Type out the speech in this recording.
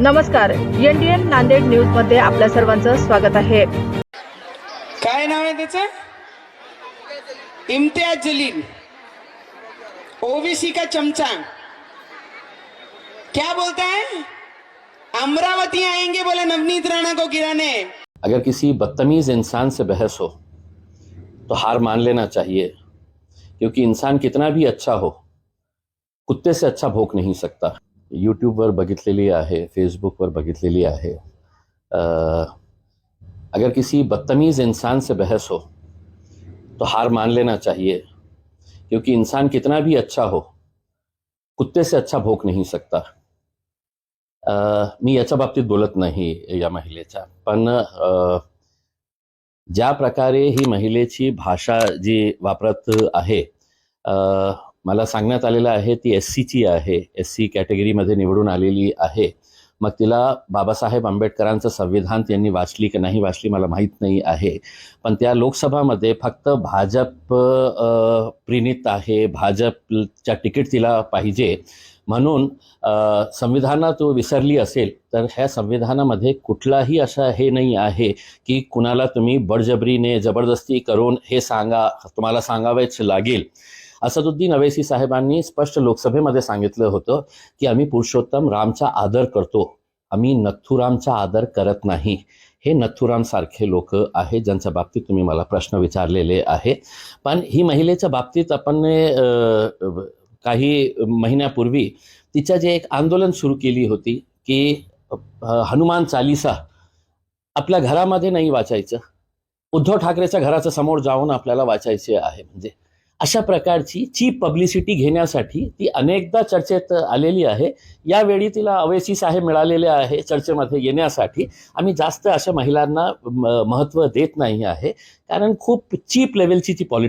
नमस्कार NDN Nanded news मध्ये आपल्या सर्वांचं स्वागत आहे. काय नाव आहे त्याचं? इम्तियाज़ जलील. ओबीसी का चमचा क्या बोलता है? अमरावती आएँगे बोले नवनीत राणा को गिराने। अगर किसी बदतमीज इंसान से बहस हो तो हार मान लेना चाहिए क्योंकि इंसान कितना भी अच्छा हो कुत्ते से अच्छा भोग नहीं सकता। यूट्यूबवर बघितलेली आहे, फेसबुकवर बघितलेली आहे. अगर किसी बदतमीज इंसान से बहस हो तो हार मान लेना चाहिए, क्योंकि इंसान कितना भी अच्छा हो, कुत्ते से अच्छा भोग नहीं सकता। मी याच्या बाबतीत बोलत नाही या महिलेच्या पण ज्या प्रकारे ही महिलेची भाषा जी वापरत आहे मला सांगण्यात आलेलं आहे ती एस सीची आहे. एस सी कॅटेगरीमध्ये निवडून आलेली आहे. मग तिला बाबासाहेब आंबेडकरांचं संविधान त्यांनी वाचली की नाही वाचली मला माहीत नाही आहे. पण त्या लोकसभामध्ये फक्त भाजप अ, आहे. भाजपच्या तिकीट तिला पाहिजे. म्हणून संविधाना संविधानात विसरली असेल तर ह्या संविधानामध्ये कुठलाही असा हे नाही आहे की कुणाला तुम्ही बळजबरीने जबरदस्ती करून हे सांगा तुम्हाला सांगावेच लागेल. असदुद्दीन अवेसी साहेबांनी स्पष्ट लोकसभेमध्ये सांगितलं होतं की आम्ही पुरुषोत्तम रामचा आदर करतो. आम्ही नथुरामचा आदर करत नाही. हे नथुराम सारखे लोक आहे ज्यांच्या बाबतीत तुम्ही मला प्रश्न विचारलेले आहे पण ही महिलेच्या बाबतीत आपण काही महिन्यापूर्वी तिच्या जे एक आंदोलन सुरू केली होती की हनुमान चालिसा आपल्या घरामध्ये नाही वाचायचं. उद्धव ठाकरेच्या घराच्या समोर जाऊन आपल्याला वाचायचे आहे. म्हणजे अशा प्रकारची चीप पब्लिसिटी घेण्यासाठी ती अनेकदा चर्चेत आलेली आहे. यावेळी तिला अवैसी साहेब मिळालेले आहे चर्चेमध्ये येण्यासाठी. आम्ही जास्त अशा महिलांना महत्त्व देत नाही आहे. कारण खूप चीप लेवलची ती पॉलिटिक्स